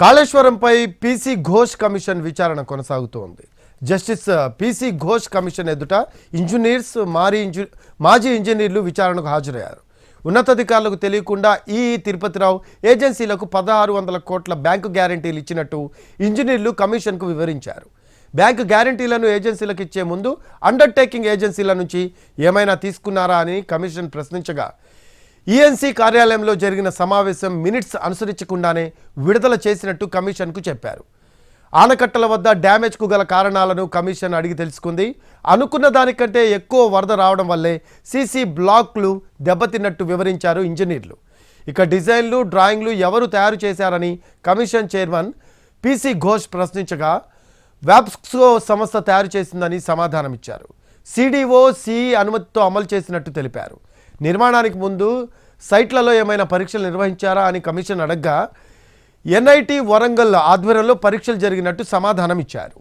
కాళేశ్వరంపై PC Ghosh commission విచారణ కొనసాగుతోంది. Justice P C Ghosh commission ఎదుట ఇంజనీర్స్ మారీ ఇంజు మాజీ ఇంజనీర్లు విచారణకు హాజరయ్యారు. ఉన్నతాధికారులకు తెలియకుండా ఈ తిరుపతిరావు ఏజెన్సీలకు పదహారు వందల కోట్ల బ్యాంకు గ్యారంటీలు ఇచ్చినట్టు ఇంజనీర్లు కమిషన్కు వివరించారు. బ్యాంకు గ్యారంటీలను ఏజెన్సీలకు ఇచ్చే ముందు అండర్టేకింగ్ ఏజెన్సీల నుంచి ఏమైనా తీసుకున్నారా అని కమిషన్ ప్రశ్నించగా ఈఎన్సీ కార్యాలయంలో జరిగిన సమావేశం మినిట్స్ అనుసరించకుండానే విడుదల చేసినట్టు కమిషన్కు చెప్పారు. ఆనకట్టల వద్ద డ్యామేజ్కు గల కారణాలను కమిషన్ అడిగి తెలుసుకుంది. అనుకున్న దానికంటే ఎక్కువ వరద రావడం వల్లే సీసీ బ్లాక్లు దెబ్బతిన్నట్టు వివరించారు ఇంజనీర్లు. ఇక డిజైన్లు డ్రాయింగ్లు ఎవరు తయారు చేశారని కమిషన్ చైర్మన్ పీసీ ఘోష్ ప్రశ్నించగా వ్యాప్స్కో సంస్థ తయారు చేసిందని సమాధానమిచ్చారు. సిడిఓ సిఈ అనుమతితో అమలు చేసినట్టు తెలిపారు. నిర్మాణానికి ముందు సైట్లలో ఏమైనా పరీక్షలు నిర్వహించారా అని కమిషన్ అడగ్గా ఎన్ఐటి వరంగల్ ఆధ్వర్యంలో పరీక్షలు జరిగినట్టు సమాధానం ఇచ్చారు